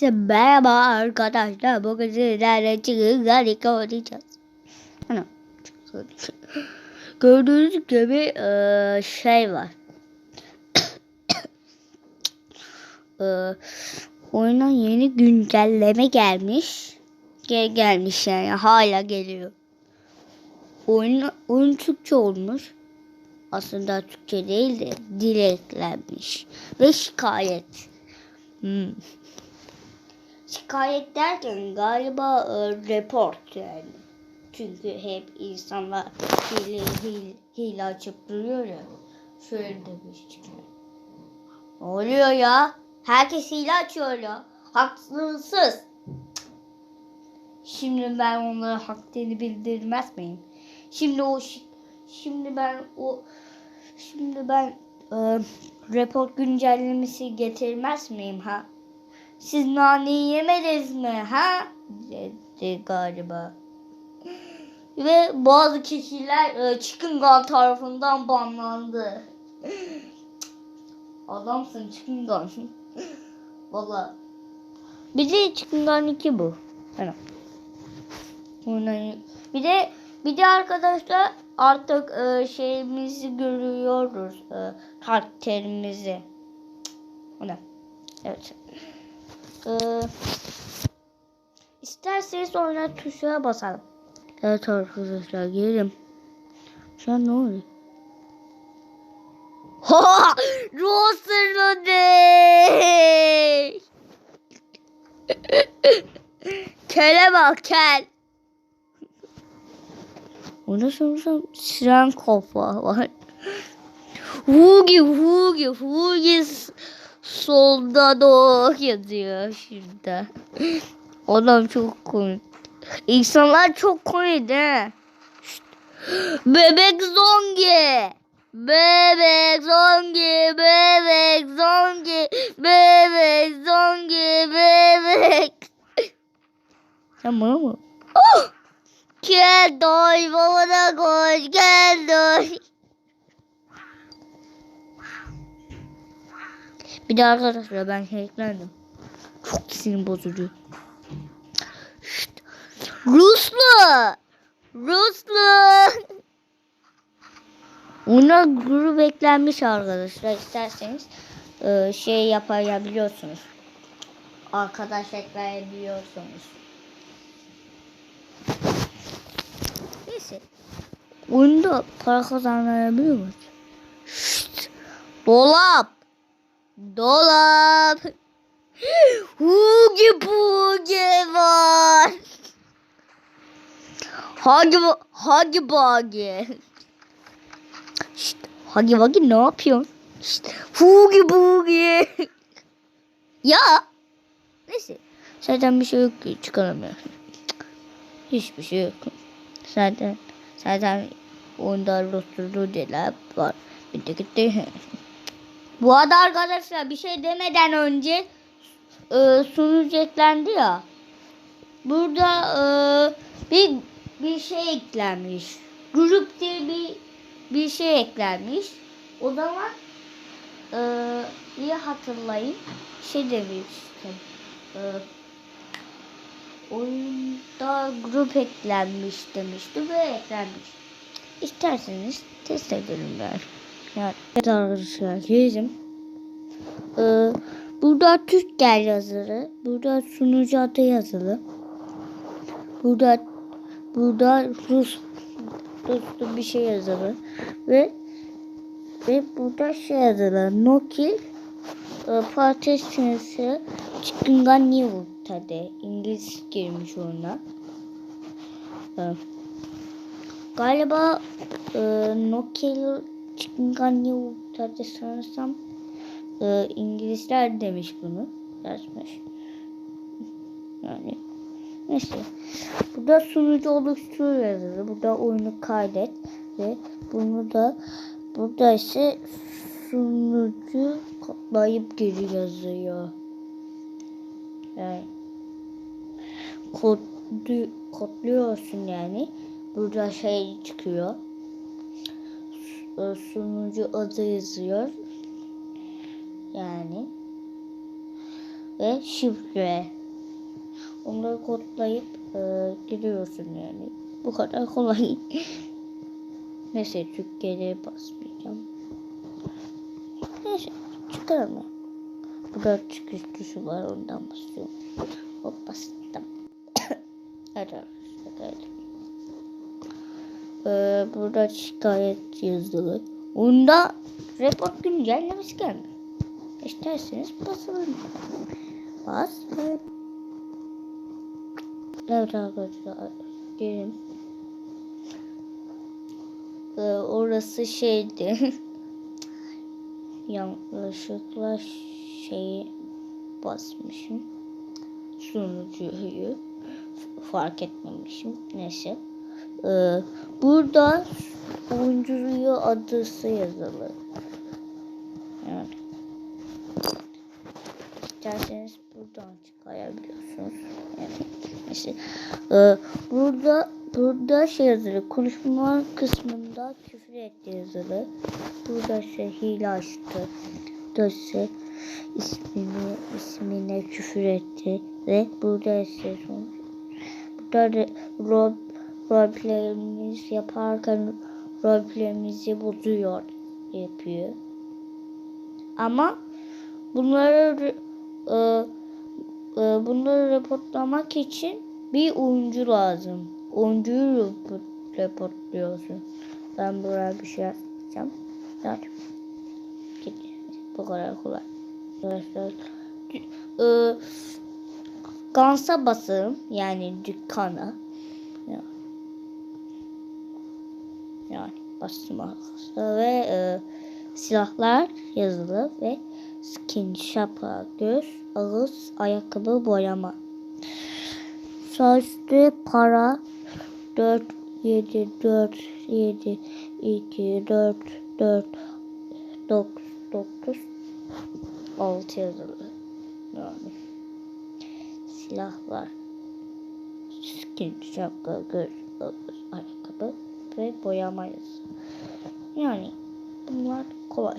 Merhaba arkadaşlar. Bugün sizlerle çıkın harika oynayacağız. Ana. Gördüğünüz gibi eee, şey var. Eee, oyuna yeni güncelleme gelmiş. Gel gelmiş yani hala geliyor. Oyun, oyun Türkçe olmuş. Aslında Türkçe değil de dil eklenmiş. Ve şikayet. Hmm. Şikayet derken galiba e, report yani. Çünkü hep insanlar hile, hile, hile açıp duruyor ya. Şöyle demiştim. Ne oluyor ya? Herkes hile açıyor ya. Haksızsız. Şimdi ben onlara hakkını bildirmez miyim? Şimdi o şi- şimdi ben o şimdi ben e, report güncellemesi getirmez miyim ha? Siz naneyi yemediniz mi ha? Dedi galiba. Ve bazı kişiler e, Chicken Gun tarafından banlandı. Adamsın Chicken Gun. Valla. Bir de Chicken Gun 2 bu. Bundan- Bir de bir de arkadaşlar artık e, şeyimizi görüyoruz. E, karakterimizi. Ona. Evet. Ee, isterseniz oyuna tuşuna basalım. Evet arkadaşlar gelelim. Şu an ne oluyor? Ha! Roster'lı değil. Kele bak kel. Ondan sonra siren kafa var. Hugi Hugi Hugi solda doğu yazıyor şurada. Adam çok komik. İnsanlar çok komik he. Bebek zongi. Bebek zongi, bebek zongi, bebek zongi, bebek. Tamam mı? Oh! Gel doy, babana koş, gel doy. Bir de arkadaşlar ben hacklendim. Çok sinir bozucu. Şşt. Ruslu! Ruslu! Ona grup eklenmiş arkadaşlar. İsterseniz e, şey yapabiliyorsunuz. Arkadaş ekleyebiliyorsunuz. Neyse. Oyunda para kazanabiliyor musun? Şşt. Dolap! Dolap. Hugi bugi var. Hagi hagi bagi. Şşt, hagi bagi ne yapıyorsun? Şşt, hugi bugi. ya. Neyse. Zaten bir şey yok ki çıkaramıyor. Hiçbir şey yok. Zaten zaten onda rosturlu diler var. Bitti gitti. Bu arada arkadaşlar bir şey demeden önce e, sunucu eklendi ya. Burada e, bir bir şey eklenmiş. Grup diye bir bir şey eklenmiş. O zaman e, iyi hatırlayın. Şey demiştim. E, oyunda grup eklenmiş demişti ve eklenmiş. İsterseniz test edelim ben. Yani evet arkadaşlar gezim. Ee, burada Türkler yazılı. Burada sunucu adı yazılı. Burada burada Rus Ruslu bir şey yazılı. Ve ve burada şey yazılı. Nokia e, Partisiyansı Çıkıngan Newta'da İngiliz girmiş ona. Ee, galiba e, Nokia Çıkıngan Newta'da sanırsam e, İngilizler demiş bunu. Yazmış. Yani neyse. Burada sunucu oluştur yazılı. Burada oyunu kaydet ve bunu da burada ise sunucu kodlayıp geri yazıyor. Yani kodlu, kodluyorsun yani. Burada şey çıkıyor. Sunucu adı yazıyor. Yani ve şifre. Onları kodlayıp e, giriyorsun yani. Bu kadar kolay. Neyse Türkiye'de basmayacağım. Neyse çıkarım ya. Burada çıkış tuşu var ondan basıyorum. Hop bastım. evet arkadaşlar. Ee, burada şikayet yazılı. Bunda report güncellemesi gelmiyor. İsterseniz basalım. Bas ve Evet arkadaşlar gelin. Ee, orası şeydi. Yanlışlıkla şeyi basmışım. Sunucuyu fark etmemişim. Neyse. Ee, burada oyuncuyu adısı yazılı. Yani. İsterseniz buradan çıkarabiliyorsunuz. Yani. Neyse. Ee, burada burada şey yazılı. Konuşma kısmında küfür etti yazılı. Burada şey hile açtı. İse ismini ismine küfür etti ve burada ise burada rol roleplay'imiz yaparken roleplay'imizi bozuyor yapıyor. Ama bunları e, e, bunları reportlamak için bir oyuncu lazım. Oyuncuyu report- reportluyorsun. Ben buraya bir şey yapacağım. Git. Bu kadar kolay. Arkadaşlar e, Gansa basarım. Yani dükkana. Yani arkadaşlar. Ve e, silahlar yazılı ve skin, şapka, göz, ağız, ayakkabı, boyama. Sözlü para 4 7 4 7 2 4 4 9 9 6 yazılı. Yani silahlar, skin, şapka, göz, ağız, ayakkabı ve boyama yazısı. Yani bunlar kolay.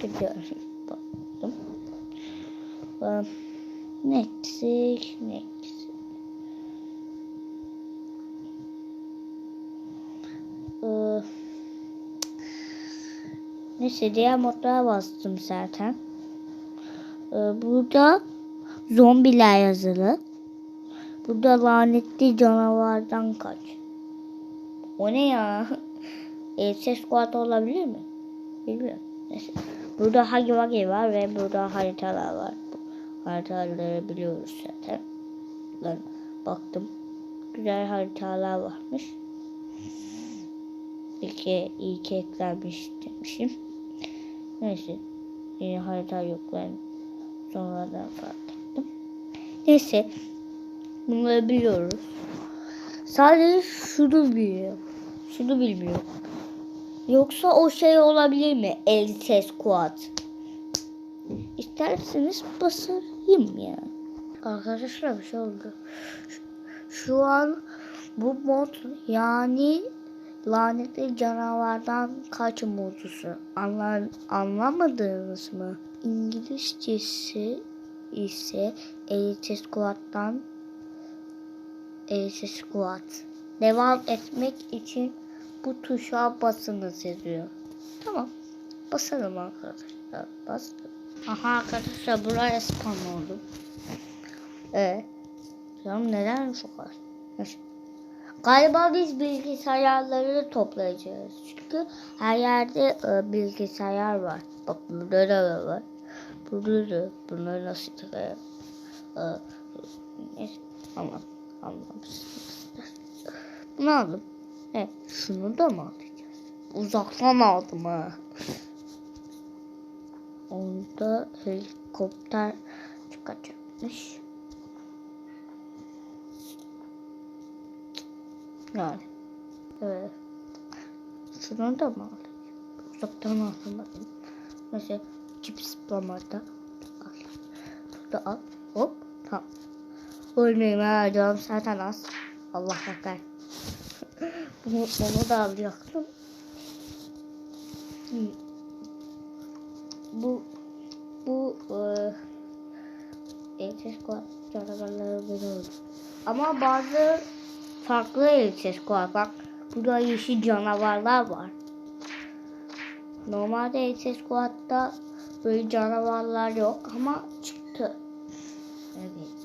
Gidiyorum. Ee, Netflix, Netflix. Ee, neyse diğer modlara bastım zaten. Ee, burada zombiler yazılı. Burada lanetli canavardan kaç. O ne ya? E, ses squad olabilir mi? Bilmiyorum. Neyse. Burada Hagi Wagi var ve burada haritalar var. Haritaları biliyoruz zaten. Ben baktım. Güzel haritalar varmış. İlki, iyi ki eklenmiş demişim. Neyse. Yeni harita yok ben sonradan fark ettim. Neyse. Bunları biliyoruz. Sadece şunu biliyor. Şunu bilmiyor. Yoksa o şey olabilir mi? Elite Squad. İsterseniz basayım ya. Arkadaşlar bir şey oldu. Şu an bu mod yani lanetli canavardan kaç modusu Anla, anlamadınız mı? İngilizcesi ise Elite Squad'dan Elite Squad. Devam etmek için bu tuşa basınız yazıyor. Tamam. Basalım arkadaşlar. Bastım. Aha arkadaşlar buraya spam oldu. Ee, canım neden şu kadar? Galiba biz bilgisayarları toplayacağız. Çünkü her yerde e, bilgisayar var. Bak burada da var. Burada da. Bunları nasıl tıkayalım? E, neyse. Ama anlamışsınız. Bunu aldım. Evet. Şunu da mı alacağız? Uzaktan aldım ha. Onda helikopter çıkacakmış. Yani. Evet. Şunu da mı alacağız? Uzaktan bakayım. Mesela cips pamada. Al. Burada al. Hop. Tamam. Ölmeyeyim ha canım zaten az. Allah bakar. Bunu, onu da alacaktım. Bu bu e, Elçi Squad canavarları biliyoruz. Ama bazı farklı Elçi Squad. Bak burada yeşil canavarlar var. Normalde Elçi Squad'da böyle canavarlar yok ama çıktı. Evet.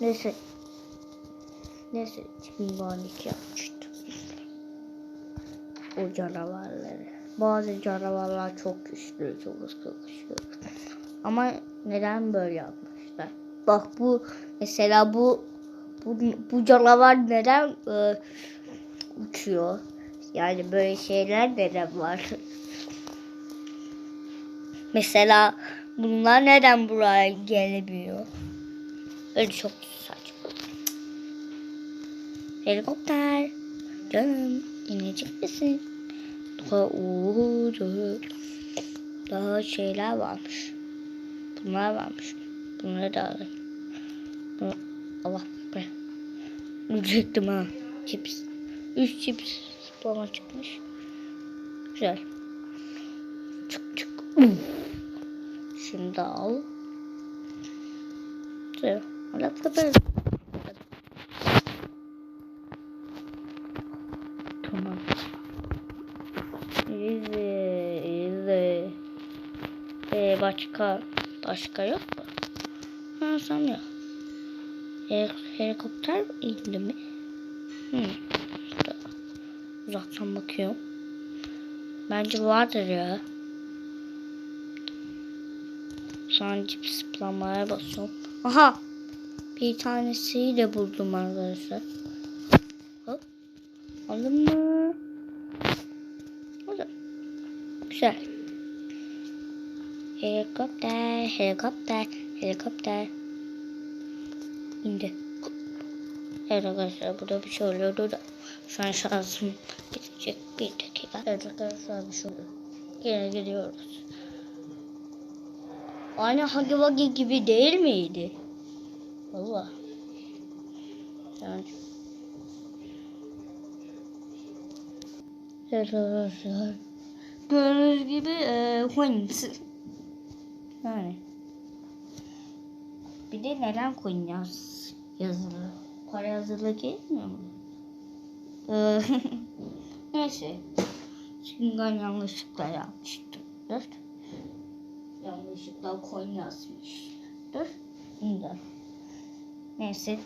Neyse. Neyse 2012 yapmıştım. O canavarları. Bazı canavarlar çok güçlü, çok koşuyor. Ama neden böyle yapmışlar? Bak bu mesela bu bu, bu canavar neden e, uçuyor? Yani böyle şeyler neden var? mesela bunlar neden buraya gelemiyor? Öyle çok saçma. Helikopter. Canım inecek misin? Daha, şeyler varmış. Bunlar varmış. Bunları da alayım. Allah be. Ücrettim ha. Chips. Üç chips bana çıkmış. Güzel. Çık çık. Uf. Şunu da al. Güzel. Alıp da böyle. Tamam. İyi, iyi. Ee, başka başka yok mu? Ha sanmıyorum. Hel helikopter indi mi? Hmm. Uzaktan bakıyorum. Bence vardır ya. Sonra zıplamaya basıyorum. Aha! Bir tanesiyi de buldum arkadaşlar. Hop. Aldın mı? Oldu. Güzel. Helikopter, helikopter, helikopter. İndi. Evet arkadaşlar burada bir şey oluyordu da. Şu an şansım bitecek bir dakika. Evet arkadaşlar bir şey oluyor. Yine gidiyoruz. Aynı Hagi Wagi gibi değil miydi? Valla. Yani. Evet arkadaşlar. Gördüğünüz gibi e, Queens. Yani. Bir de neden Queen yaz, yazılı? Kore yazılı gelmiyor mu? Ee, Neyse. Şimdi ben yanlışlıkla yapmıştım. Dur. Yanlışlıkla Queen yazmış. Dur. Neyse.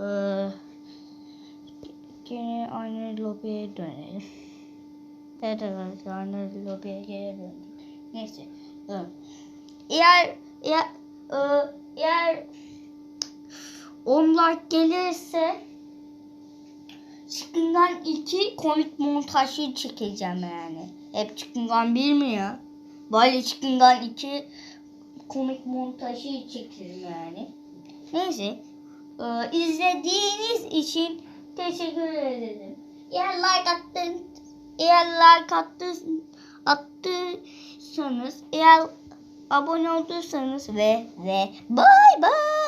Ee, Yine aynı lobiye dönelim. Evet arkadaşlar aynı lobiye geri döndük. Neyse. Evet. Eğer eğer e, eğer 10 like gelirse Çıkıngan 2 komik montajı çekeceğim yani. Hep Çıkıngan 1 mi ya? Böyle Çıkıngan 2 komik montajı çekerim yani. Neyse. Ee, izlediğiniz için teşekkür ederim. Eğer like attın, eğer like attın, attıysanız, eğer abone olduysanız ve ve bye bye.